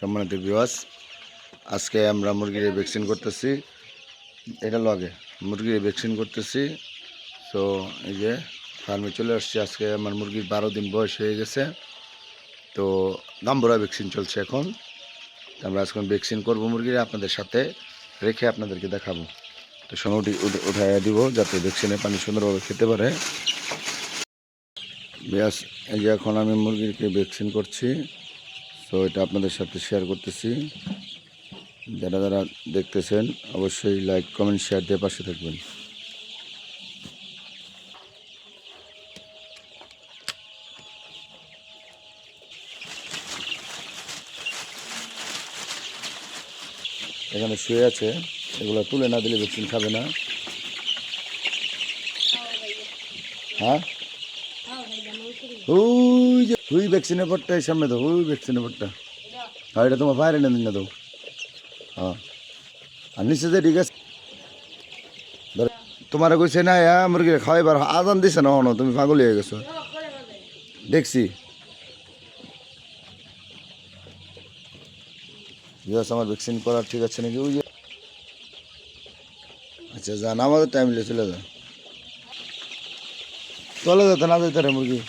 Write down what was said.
সম্মানিত বিওয়াস আজকে আমরা মুরগির ভ্যাকসিন করতেছি। এটা লগে, মুরগির ভ্যাকসিন করতেছি। তো এই যে ফার্মে চলে আসছি আজকে, আমার মুরগির বারো দিন বয়স হয়ে গেছে। তো গাম্বরা ভ্যাকসিন চলছে এখন। আমরা আজকে ভ্যাকসিন করব মুরগির আপনাদের সাথে, রেখে আপনাদেরকে দেখাবো। তো উঠে- উঠাইয়া দিব, যাতে ভ্যাকসিনের পানি সুন্দরভাবে খেতে পারে। ব্যাস, এই যে এখন আমি মুরগিকে ভ্যাকসিন করছি। তো এটা আপনাদের সাথে শেয়ার করতেছি। যারা যারা দেখতেছেন অবশ্যই লাইক কমেন্ট শেয়ার দিয়ে পাশে থাকবেন। এখানে শুয়ে আছে এগুলো তুলে না দিলে ভ্যাকসিন খাবে না। হ্যাঁ? যে ওই ভ্যাকসিনের পরটা এই সামনে দাও ওই ভ্যাকসিনের পরটা হ্যাঁ এটা তোমার বাইরে না দিন না দাও হ্যাঁ আর নিচে যে ঠিক আছে ধর তোমার কইছে না হ্যাঁ মুরগি খাওয়াইবার আদান দিছে না হনো তুমি পাগল হয়ে গেছো দেখছি বিকজ আমার ভ্যাকসিন করার ঠিক আছে নাকি ওই যে আচ্ছা যান আমাদের টাইম চলে যা চলে যেতে না যেতে রে মুরগি